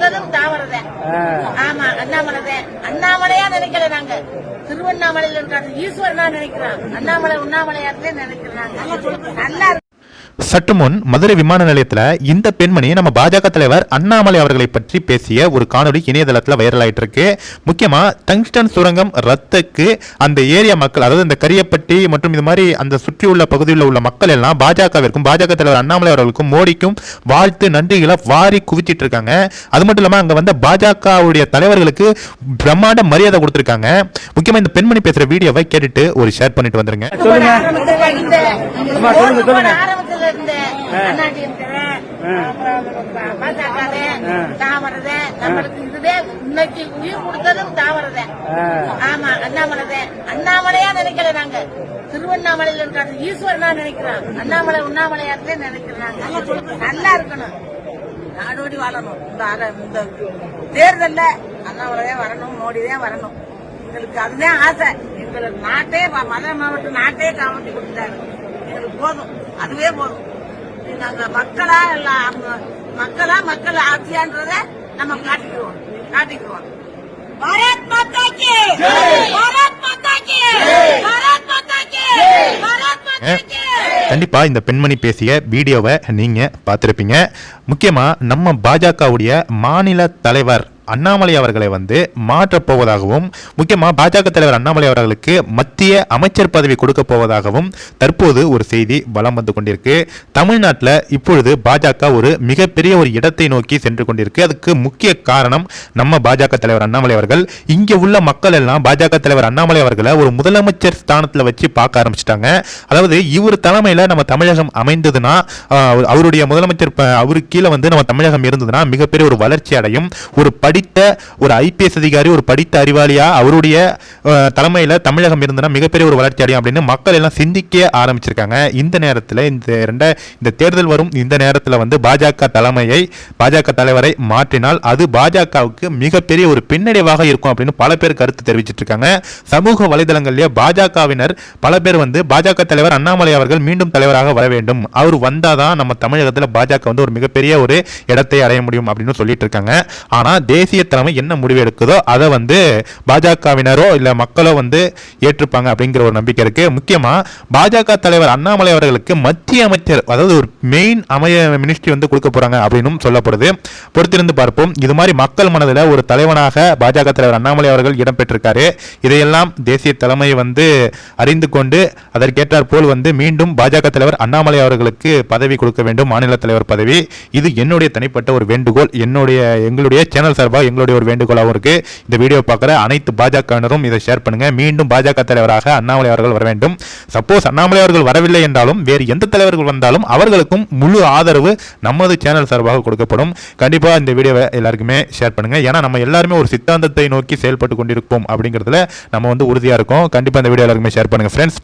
கொடுத்ததும் தாமரதே ஆமா அண்ணாமலை அண்ணாமலையா நினைக்கல நாங்க. திருவண்ணாமலையில இருக்காரு ஈஸ்வரனா நினைக்கிறோம் அண்ணாமலை உண்ணாமலையார்த்தே நினைக்கிறாங்க. நல்லா சற்று முன் மதுரை விமான நிலையத்தில் இந்த பெண்மணி நம்ம பாஜக தலைவர் அண்ணாமலை அவர்களை பற்றி பேசிய ஒரு காணொளி இணையதளத்தில் வைரல் ஆயிட்டு இருக்கு முக்கியமா டங்ஸ்டன் சுரங்கம் ரத்துக்கு அந்த ஏரியா மக்கள் அதாவது இந்த கரியப்பட்டி மற்றும் இது மாதிரி அந்த சுற்றியுள்ள பகுதியில் உள்ள மக்கள் எல்லாம் பாஜகவிற்கும் பாஜக தலைவர் அண்ணாமலை அவர்களுக்கும் மோடிக்கும் வாழ்த்து நன்றிகளை வாரி குவிச்சிட்டு இருக்காங்க அது மட்டும் இல்லாம அங்க வந்த பாஜகவுடைய தலைவர்களுக்கு பிரம்மாண்ட மரியாதை கொடுத்திருக்காங்க. முக்கியமா இந்த பெண்மணி பேசுற வீடியோவை கேட்டுட்டு ஒரு ஷேர் பண்ணிட்டு வந்துருங்க. சொல்லுங்க. இருந்த அண்ணாடி பாஜகவே தாமரதே நம்மளுக்கு இதுவே இன்னைக்கு உயிர் கொடுத்ததும் தாமரதே ஆமா அண்ணாமலை அண்ணாமலையா நினைக்கல நாங்க. திருவண்ணாமலையில இருக்காரு ஈஸ்வரனா நினைக்கிறோம் அண்ணாமலை உண்ணாமலையார்த்தே நினைக்கிறாங்க. நல்லா இருக்கணும். நாடோடி வாழணும். இந்த தேர்தல்ல அண்ணாமலையே வரணும் மோடியே வரணும். எங்களுக்கு அதுதான் ஆசை. எங்களுக்கு நாட்டே மதுரை மாவட்டம் நாட்டே காமட்டி கொடுத்தாரு. எங்களுக்கு போதும். அதுவே போதும். நாங்க மக்களா மக்களா மக்கள் ஆட்சியான்றத நம்ம காட்டிக்குவோம். காட்டிக்குவோம். பாரத் மாதா கி பாரத் மாதா கி பாரத் மாதா கி பாரத் மாதா கி கண்டிப்பா இந்த பெண்மணி பேசிய வீடியோவை நீங்க பார்த்திருப்பீங்க. முக்கியமா நம்ம பாஜகவுடைய மாநில தலைவர் அண்ணாமலை அவர்களை வந்து மாற்றப் போவதாகவும் முக்கியமாக பாஜக தலைவர் அண்ணாமலை அவர்களுக்கு மத்திய அமைச்சர் பதவி கொடுக்க போவதாகவும் தற்போது ஒரு செய்தி வலம் வந்து கொண்டிருக்கு. தமிழ்நாட்டில் இப்பொழுது பாஜக ஒரு மிகப்பெரிய ஒரு இடத்தை நோக்கி சென்று கொண்டிருக்கு. அதுக்கு முக்கிய காரணம் நம்ம பாஜக தலைவர் அண்ணாமலை அவர்கள். இங்கே உள்ள மக்கள் எல்லாம் பாஜக தலைவர் அண்ணாமலை அவர்களை ஒரு முதலமைச்சர் ஸ்தானத்தில் வச்சு பார்க்க ஆரம்பிச்சிட்டாங்க. அதாவது இவர் தலைமையில் நம்ம தமிழகம் அமைந்ததுன்னா அவருடைய முதலமைச்சர் ப- அவருக்கு கீழே வந்து நம்ம தமிழகம் இருந்ததுன்னா மிகப்பெரிய ஒரு வளர்ச்சி அடையும். ஒரு படி படித்த ஒரு ஐபிஎஸ் அதிகாரி ஒரு படித்த அறிவாளியாக அவருடைய தலைமையில் தமிழகம் இருந்ததுன்னா மிகப்பெரிய ஒரு வளர்ச்சி அடையும் அப்படின்னு மக்கள் எல்லாம் சிந்திக்க ஆரம்பிச்சிருக்காங்க. இந்த நேரத்தில் இந்த ரெண்ட இந்த தேர்தல் வரும் இந்த நேரத்தில் வந்து பாஜக தலைமையை பாஜக தலைவரை மாற்றினால் அது பாஜகவுக்கு மிகப்பெரிய ஒரு பின்னடைவாக இருக்கும் அப்படின்னு பல பேர் கருத்து தெரிவிச்சிட்டு இருக்காங்க சமூக வலைதளங்களிலே பாஜகவினர் பல பேர் வந்து பாஜக தலைவர் அண்ணாமலை அவர்கள் மீண்டும் தலைவராக வர வேண்டும். அவர் வந்தாதான் நம்ம தமிழகத்தில் பாஜக வந்து ஒரு மிகப்பெரிய ஒரு இடத்தை அடைய முடியும் அப்படின்னு சொல்லிட்டு இருக்காங்க ஆனா தேசிய தலைமை என்ன முடிவு எடுக்குதோ அதை வந்து பாஜகவினரோ இல்லை மக்களோ வந்து ஏற்றுப்பாங்க அப்படிங்கிற ஒரு நம்பிக்கை இருக்கு. முக்கியமாக பாஜக தலைவர் அண்ணாமலை அவர்களுக்கு மத்திய அமைச்சர் அதாவது ஒரு மெயின் அமைய மினிஸ்ட்ரி வந்து கொடுக்க போறாங்க அப்படின்னு சொல்லப்படுது. பொறுத்திருந்து பார்ப்போம். இது மாதிரி மக்கள் மனதில் ஒரு தலைவனாக பாஜக தலைவர் அண்ணாமலை அவர்கள் இடம்பெற்றிருக்காரு இதையெல்லாம் தேசிய தலைமை வந்து அறிந்து கொண்டு அதற்கேற்றார் போல் வந்து மீண்டும் பாஜக தலைவர் அண்ணாமலை அவர்களுக்கு பதவி கொடுக்க வேண்டும். மாநில தலைவர் பதவி. இது என்னுடைய தனிப்பட்ட ஒரு வேண்டுகோள். என்னுடைய எங்களுடைய சேனல் சார்பாக எங்களுடைய ஒரு வேண்டுகோளாகவும் இருக்கு. இந்த வீடியோ பார்க்குற அனைத்து பாஜகவினரும் இதை ஷேர் பண்ணுங்க. மீண்டும் பாஜக தலைவராக அண்ணாமலை அவர்கள் வர வேண்டும். சப்போஸ் அண்ணாமலை அவர்கள் வரவில்லை என்றாலும் வேறு எந்த தலைவர்கள் வந்தாலும் அவர்களுக்கும் முழு ஆதரவு நமது சேனல் சார்பாக கொடுக்கப்படும். கண்டிப்பாக இந்த வீடியோவை எல்லாருக்குமே ஷேர் பண்ணுங்க. ஏன்னா நம்ம எல்லாருமே ஒரு சித்தாந்தத்தை நோக்கி செயல்பட்டு கொண்டிருப்போம் அப்படிங்கிறதுல நம்ம வந்து உறுதியாக இருக்கோம். கண்டிப்பாக இந்த வீடியோ எல்லாருக்குமே ஷேர் பண்ணுங்க. ஃப்ரெண்ட்ஸ்